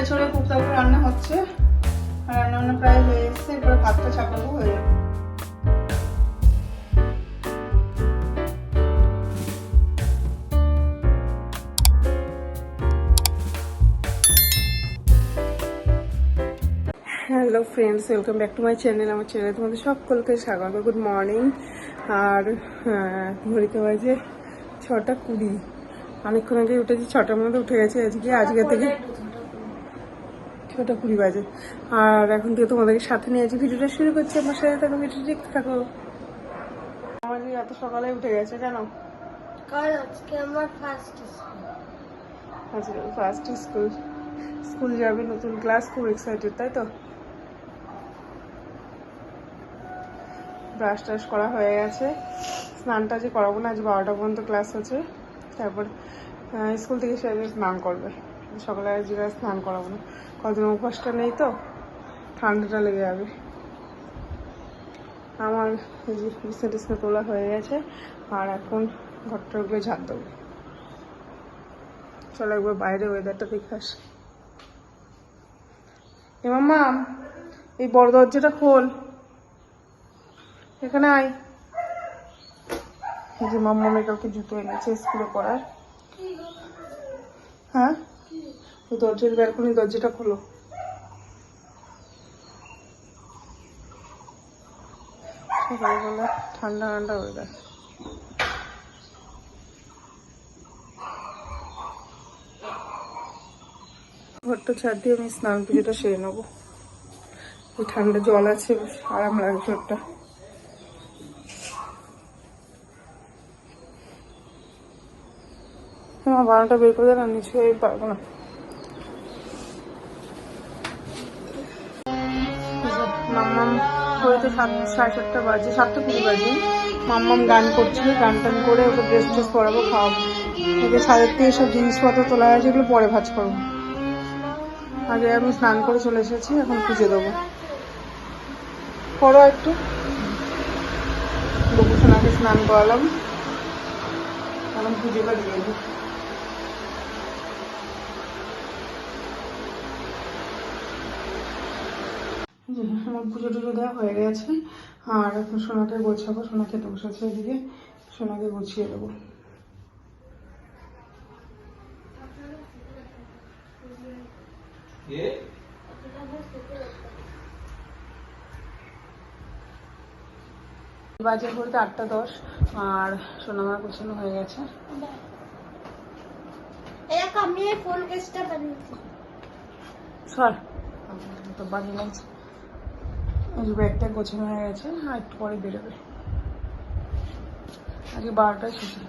এছাড়া কুকতাকে রান্না হচ্ছে। রান্না বান্না প্রায় হয়ে এসছে এরপরে ভাতটা চাপাবো হয়ে যাবে। Hello friends welcome back to my channel আমার চ্যানেলে তোমাদের সকলকে স্বাগত। গুড মর্নিং আর ঘড়িতে বাজে ছটা কুড়ি। অনেকক্ষণ আগে উঠেছি ছটার মধ্যে উঠে গেছে। আজকে আজকে থেকে ছটা কুড়ি বাজে। আর এখন থেকে তোমাদেরকে সাথে নিয়ে আছি। ভিডিওটা শুরু করছি। আমার সাথে থাকো ভিডিও দেখতে থাকো। আমার যে এত সকালে উঠে গেছে কেন কারণ আজকে আমার ফার্স্ট আজকে ফার্স্ট স্কুল স্কুল যাবে নতুন ক্লাস খুব এক্সাইটেড তাই তো? ব্রাশ টাশ করা হয়ে গেছে। স্নানটা যে করাবো না আজ বারোটা পর্যন্ত ক্লাস আছে। তারপর স্কুল থেকে সে স্নান করবে। সকালে আর স্নান করাবো না। কদিন অভ্যাসটা নেই তো, ঠান্ডাটা লেগে যাবে। আমার যে বিছনা টিছনা তোলা হয়ে গেছে, আর এখন ঘরটাগুলো ঝাড় দেবো। চলো একবার বাইরে ওয়েদারটা দেখে আসি। এ মাম্মা, এই বড় দরজাটা খোল। এখানে আয়। এই যে মাম্মা কাউকে জুতো এনেছে স্কুলে পড়ার। হ্যাঁ? দরজার ব্যালকনি দরজাটা খোলো। সকালবেলা ঠান্ডা ঠান্ডা ওয়েদার ঘরটা ছাড় দিয়ে আমি স্নান পুজোটা সেরে নেব। ঠান্ডা জল আছে আরাম লাগে ঘরটা। আমার বানাটা বের করে দেন নিচে পারব না। সাত, সাড়ে সাতটা বাজে, সাতটা কুড়ি বাজে। মাম্মাম গান করছিল, গান টান করে ওকে ড্রেস ট্রেস পরাবো, খাওয়াবো। ওকে সাড়ে থেকে সব জিনিসপত্র তোলা হয়েছে, এগুলো পরে ভাজ করব। আগে আমি স্নান করে চলে এসেছি, এখন পুজো দেবো। করো একটু। গোপুসোনাকে স্নান করালাম। এখন পুজোটা দিয়ে দিই। জি, আমার পুজো টুজো দেওয়া হয়ে গেছে। আর এখন সোনাকে গোছাবো সোনা খেতে বসেছে এদিকে সোনাকে গুছিয়ে দেবো। বাজে বলতে আটটা দশ আর সোনামা গোছানো হয়ে গেছে। আমি ফোন কেসটা বানিয়েছি। সর তো বাজে ব্যাগটা গোছানো হয়ে গেছে আর একটু পরে বেরোবে। আজকে বারোটায় ছুটি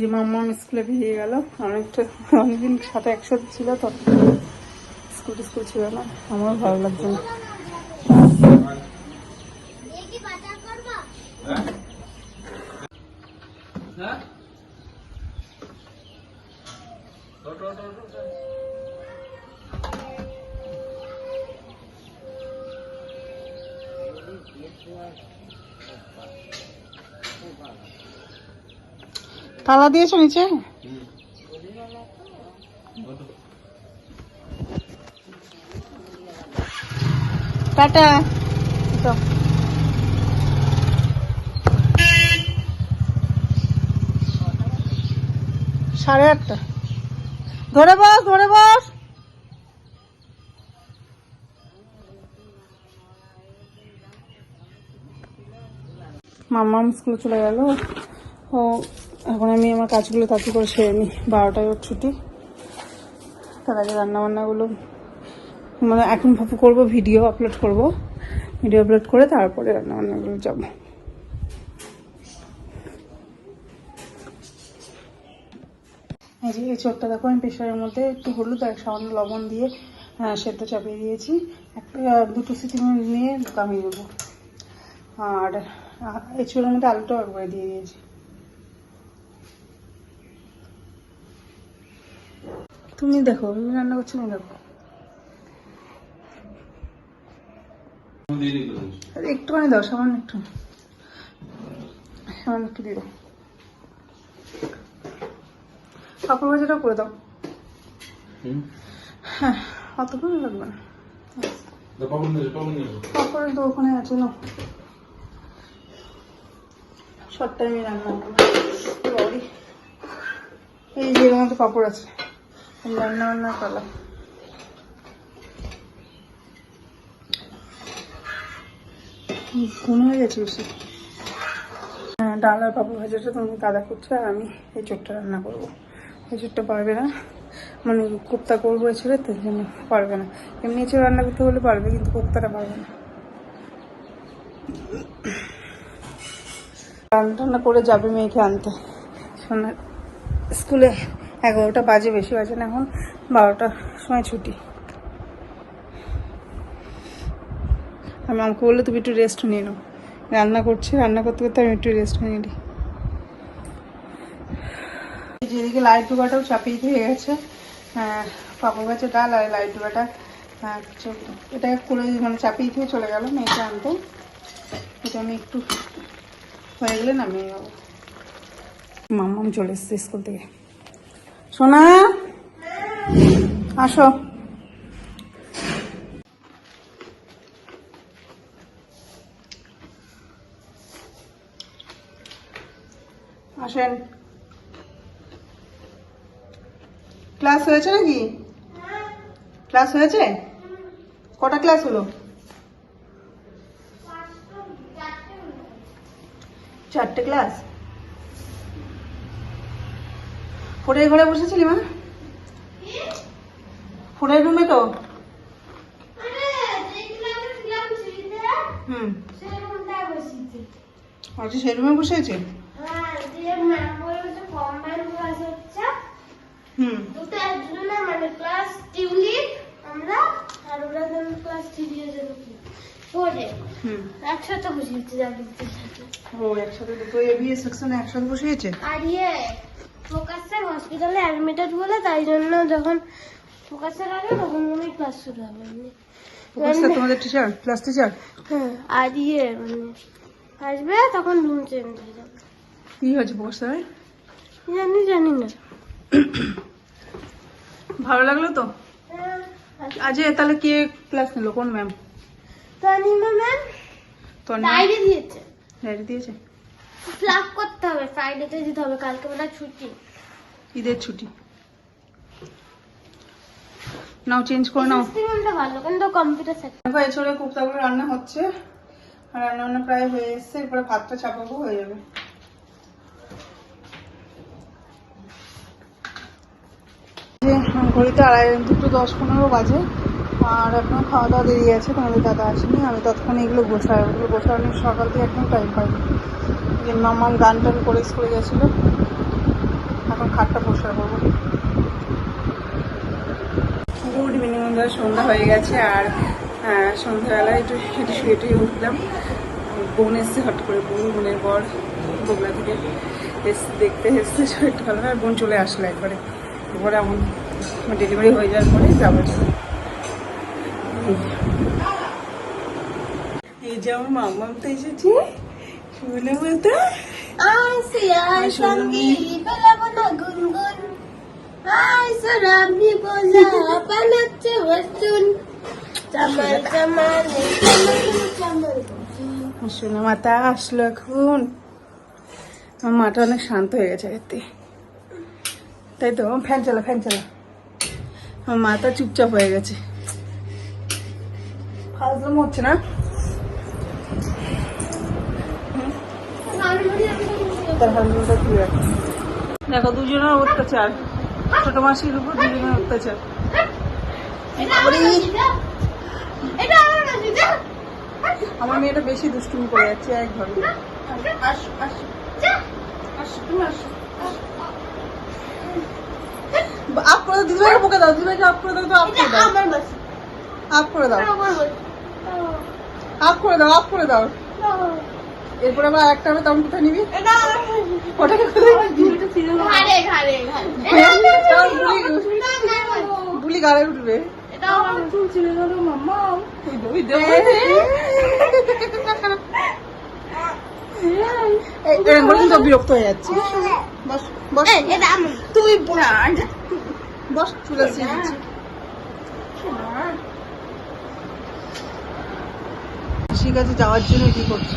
যে মাম্মা স্কুলে গেল। অনেকটা অনেকদিন সাথে একসাথে ছিল তো। স্কুল স্কুল ছিল না। আমারও ভালো লাগছে না কি বাজার করবা তালা দিয়েছ নিচে? টাটা। সাড়ে আটটা। ধরে বস ধরে বস। মাম্মাম স্কুলে চলে গেল। ও, এখন আমি আমার কাজগুলো তাড়াতাড়ি করে সেরে নিই। বারোটায় ওর ছুটি। তার আগে রান্নাবান্নাগুলো মানে এখন ভাবু করব, ভিডিও আপলোড করব। ভিডিও আপলোড করে তারপরে রান্নাবান্নাগুলো যাব। এই যে এই চোরটা দেখো আমি প্রেশারের মধ্যে একটু হলুদ আর সামান্য লবণ দিয়ে সেদ্ধ চাপিয়ে দিয়েছি। একটা দুটো সিটি নিয়ে কামিয়ে দেবো। আর এই চুলের মধ্যে আলুটাও একবারে দিয়ে দিয়েছি। তুমি দেখো আমি রান্না করছি না দেখো। আরে একটুখানি দাও সামান্য একটু। সামান্য একটু দিয়ে দাও। পাপড় ভাজাটা করে দাও। হ্যাঁ অতক্ষণ লাগবে না। পাপড়ের তো ওখানে আছে না শর্ট টাইমে রান্না করব। এই যে এর মধ্যে পাপড় আছে। রান্না বান্না করলাম। ঘুম হয়ে গেছে বেশি। হ্যাঁ ডাল আর পাপড় ভাজাটা তুমি কাদা করছ আর আমি এই চোটটা রান্না করব। চোটটা পারবে না। মানে কোপ্তা করব ছেড়ে তো জন্য পারবে না। এমনি এছাড়া রান্না করতে বলে পারবে, কিন্তু কোপ্তাটা পারবে না। রান্না টান্না করে যাবে মেয়েকে আনতে। সোনার স্কুলে এগারোটা বাজে, বেশি বাজে না এখন, বারোটার সময় ছুটি। আমি আমাকে বলল, তুমি একটু রেস্ট নিয়ে নাও। রান্না করছি, রান্না করতে করতে আমি একটু রেস্ট নিয়ে নিই। যে এদিকে লাইট ডুবাটাও চাপিয়ে দিয়ে গেছে। হ্যাঁ, পাপড় গাছের ডাল আর লাইট ডুবাটা হ্যাঁ, এটা করে মানে চাপিয়ে দিয়ে চলে গেল মেয়েকে আনতে। এটা আমি একটু হয়ে গেলে নামিয়ে যাব মাম্মাম চলে এসছে স্কুল থেকে। সোনা আসো। আসেন। ক্লাস হয়েছে নাকি? ক্লাস হয়েছে? কটা ক্লাস হলো? চারটে ক্লাস। ফোনের ঘরে বসেছিলি মা? ফোনের রুমে তো? হুম। আচ্ছা সেই রুমে বসে আছে হুম। একজনে মানে ক্লাস টিউলিপ আমরা আর ওরা যেন ক্লাস হুম। একসাথে বসিয়েছে ও একসাথে দুটো এবিএ সেকশনে একসাথে বসিয়েছে? আর ইয়ে ফোকাসের হসপিটালে অ্যাডমিটেড বলে তাই জন্য যখন তখন ক্লাস শুরু হবে। এমনি। অবস্থা তোমাদের টিচার ক্লাস টিচার হ্যাঁ আর ইয়ে মানে আসবে তখন রুম চেঞ্জ হয়ে যাবে। কি হয়েছে জানি জানি না। ভালো লাগল তো? হ্যাঁ, আজ তাহলে কে ক্লাস নিল? কোন ম্যাম তানিমা ম্যাম ডায়েরি দিয়েছে। ডায়েরি দিয়েছে? ফ্লাপ করতে হবে। ফ্রাইডেতে হবে। কালকে মানে ছুটি। ঈদের ছুটি। নাও চেঞ্জ করে নাও। সিস্টেমটা ভালো কিন্তু কম্পিউটার সেট দেখো এছাড়া কুপ্তাগুলো রান্না হচ্ছে। রান্না বান্না প্রায় হয়ে এসছে। এরপরে ভাতটা চাপাবো হয়ে যাবে যে ঘড়িতে আড়াই দুটো দশ পনেরো বাজে। আর এখনও খাওয়া দাওয়া দেরি আছে তোমাদের দাদা আসেনি। আমি ততক্ষণ এগুলো গোছাই ওগুলো গোছানো সকাল থেকে একদম টাইম পাইনি। যে মামাম গান টান করে স্কুলে গেছিল। এখন খাটটা পরিষ্কার করব। গুড ইভিনিং বন্ধুরা সন্ধ্যা হয়ে গেছে। আর আহ, সন্ধ্যাবেলায় একটু একটু শুয়ে টুয়ে উঠলাম। বোন এসছে হট করে বোন বোনের পর বগলা থেকে এসে দেখতে এসছে। শরীরটা ভালো আর বোন চলে আসলো একবারে। এরপরে এমন ডেলিভারি হয়ে যাওয়ার পরে যাব। এই যে আমার মামাম তো এসেছে। শুনে সোনা মাতা আসলো এখন। আমার মাটা অনেক শান্ত হয়ে গেছে তাই তো ফ্যান চালা ফ্যান চালা। মাথা চুপচাপ হয়ে গেছে। হচ্ছে না? দেখো, দুজনের অত্যাচার। ছোট মাসির উপর দুজনের অত্যাচার। আমার মেয়েটা বেশি দুষ্টুমি করে যাচ্ছে, এক ঘরে আস আস। আস, তুমি আপ করে দাও দিদিভাইকে বকে দাও দিদিভাইকে আপ করে দাও তো আপ করে দাও আমার বাসা আপ করে দাও আপ করে দাও আপ করে দাও এরপর আবার একটা হবে তখন কোথায় নিবি ওটাকে কোথায় বুলি- গাড়ে উঠবে বিরক্ত হয়ে যাচ্ছে বস বস চলে দিচ্ছি ঠিক আছে যাওয়ার জন্য কি করছ?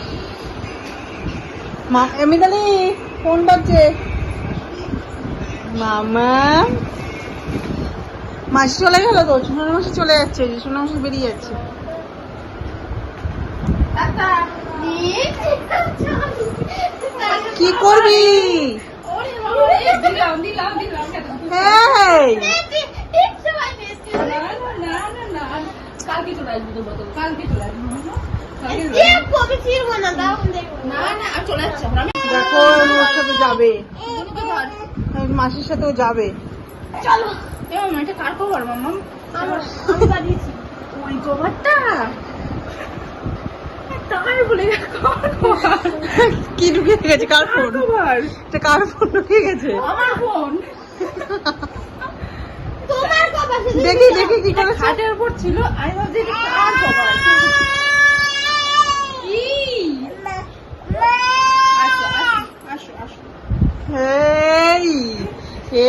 মা এমিতালি ফোন বাজছে। মামা। মাসি চলে গেল তো সোনার মাসি চলে যাচ্ছে সোনার মাসি বেরিয়ে যাচ্ছে। কি করবি? এই, দেখো ওর সাথে যাবে। মাসির সাথেও যাবে। চলো। এটা কার খবর মাম্মা? ওই কি ঢুকিয়ে গেছে কার ফোন? এটা কার ফোন ঢুকিয়ে গেছে? আমার ফোন। দেখি দেখি কি করেছে। খাটের উপর ছিল আমি ভাবছি এটা কার কভার কি আসো আসো আসো আসো এই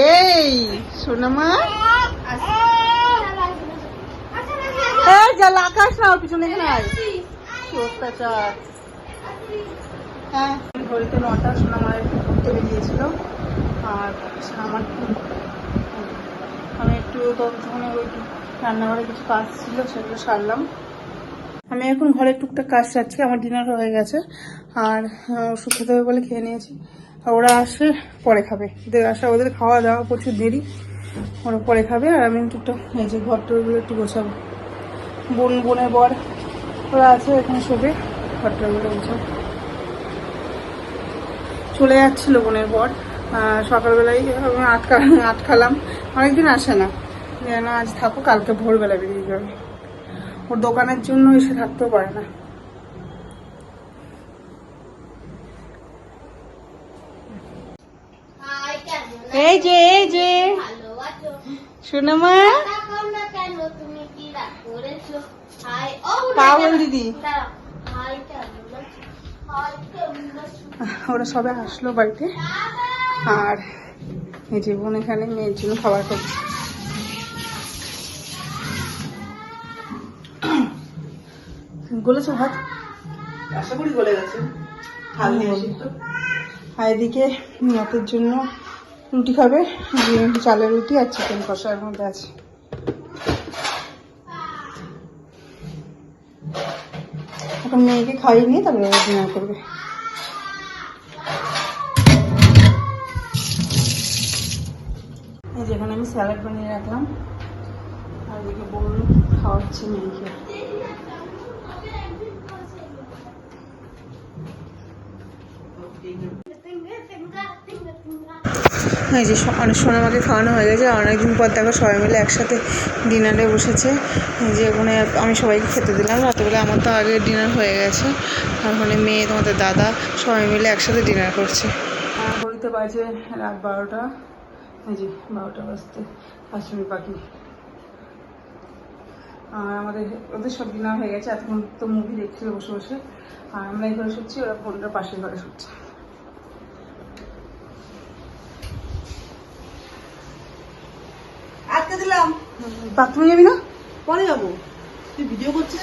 এই সোনামা। এই যা আকাশ না ওর পিছনে এখানে আয়। কি অত্যাচার। হ্যাঁ। ঘড়িতে নটা সোনামায়ের ঘুরতে বেরিয়েছিল। আর আমার আমি একটু ততক্ষণে ওই রান্নাঘরে কিছু কাজ ছিল, সেগুলো সারলাম। আমি এখন ঘরে টুকটাক কাজ সারছি, আমার ডিনার হয়ে গেছে, আর ওষুধ খেতে হবে বলে খেয়ে নিয়েছি। আর ওরা আসে পরে খাবে। ওদের আসা, ওদের খাওয়া দাওয়া প্রচুর দেরি, ওরা পরে খাবে, আর আমি টুকটাক এই যে ঘর টরগুলো একটু গোছাবো। বোন, বোনের বর, ওরা আছে, এখানে শোবে ঘর টরগুলো গোছাবো। চলে যাচ্ছিল বোনের বর। সকালবেলায় আটকা আটকালাম অনেকদিন আসে না। যেন আজ থাকো কালকে ভোরবেলা বেরিয়ে যাবে। ওর দোকানের জন্য এসে থাকতেও পারে না। এই যে এই যে। সোনামা পাগল দিদি। ওরা সবাই আসলো বাড়িতে। আর এই যে বোন এখানে মেয়ের জন্য খাবার করছে গলেছো ভাত আশা করি গলে গেছে। আর এদিকে রাতের জন্য রুটি খাবে চালের রুটি আর চিকেন কষার মধ্যে আছে। এখন মেয়েকে খাইয়ে নিয়ে তারপরে ডিনার করবে। এই যেখানে আমি স্যালাড বানিয়ে রাখলাম। আর এদিকে বোন খাওয়াচ্ছে মেয়েকে। এই যে অনেক সময় আমাকে খাওয়ানো হয়ে গেছে অনেকদিন পর দেখো সবাই মিলে একসাথে ডিনারে বসেছে। যে ওখানে আমি সবাইকে খেতে দিলাম। রাতেবেলা আমার তো আগে ডিনার হয়ে গেছে। আর ওখানে মেয়ে, তোমাদের দাদা সবাই মিলে একসাথে ডিনার করছে। ঘড়িতে বাজে রাত বারোটা। এই যে বারোটা বাজতে। কাশ্মীর পাখি আর আমাদের ওদের সব ডিনার হয়ে গেছে এতক্ষণ তো মুভি দেখছিল বসে বসে। আর আমরা এই ঘরে শুচ্ছি ওরা বোনটা পাশের ঘরে শুচ্ছে। আজকে দিলাম। বাথরুমে যাবি না? পরে যাব। তুই ভিডিও করছিস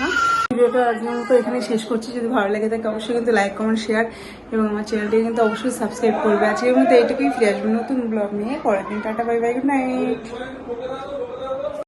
হ্যাঁ? ভিডিওটা আজকের মতো এখানে শেষ করছি। যদি ভালো লাগে থাকে অবশ্যই কিন্তু লাইক কমেন্ট শেয়ার এবং আমার চ্যানেলটিকে কিন্তু অবশ্যই সাবস্ক্রাইব করবে। আজকের মতো এইটুকুই, ফিরে আসবে নতুন ব্লগ নিয়ে। পরের দিন tata bye bye good night